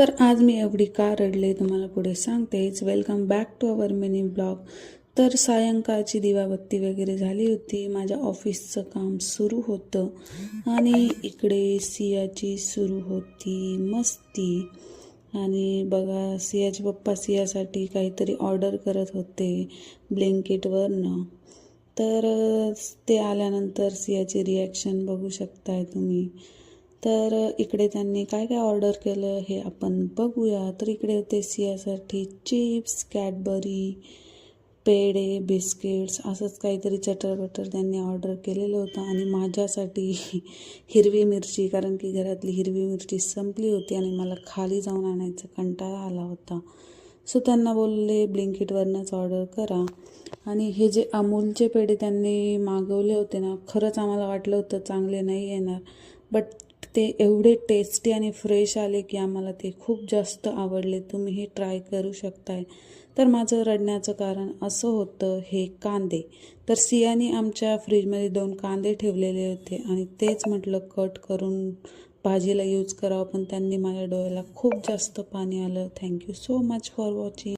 तर आज मी एवढी का रडले तुम्हाला पुढे सांगतेच. Welcome back to our mini blog तर सायंकाळची दिवाबत्ती वगैरे झाली होती. माझ्या ऑफिसचं काम सुरू होतं. आणि इकडे सियाची सुरू होती मस्ती. आणि बघा सियाचे पप्पा सियासाठी काहीतरी ऑर्डर करत होते ब्लँकेटवरनं. तर ते आल्यानंतर सियाचे रिॲक्शन बघू शकताय तुम्ही. तर इकडे त्यांनी काय काय ऑर्डर केलं हे आपण बघूया. तर इकडे होते सियासाठी चिप्स कॅडबरी पेढे बिस्किट्स असंच काहीतरी चटरबटर त्यांनी ऑर्डर केलेलं होतं. आणि माझ्यासाठी हिरवी मिरची कारण की घरातली हिरवी मिरची संपली होती आणि मला खाली जाऊन आणायचा कंटाळा आला होता. सो त्यांना बोलले ब्लिंकिटवरनंच ऑर्डर करा. आणि हे जे अमूलचे पेढे त्यांनी मागवले होते ना खरंच आम्हाला वाटलं होतं चांगले नाही येणार. बट ते एवढे टेस्टी आणि फ्रेश आले की आम्हाला ते खूप जास्त आवडले. तुम्हीही ट्राय करू शकताय. तर माझं रडण्याचं कारण असं होतं हे कांदे. तर सियाने आमच्या फ्रीजमध्ये दोन कांदे ठेवलेले होते आणि तेच म्हटलं कट करून भाजीला यूज करावं. पण त्यांनी माझ्या डोळ्याला खूप जास्त पाणी आलं. Thank you so much for watching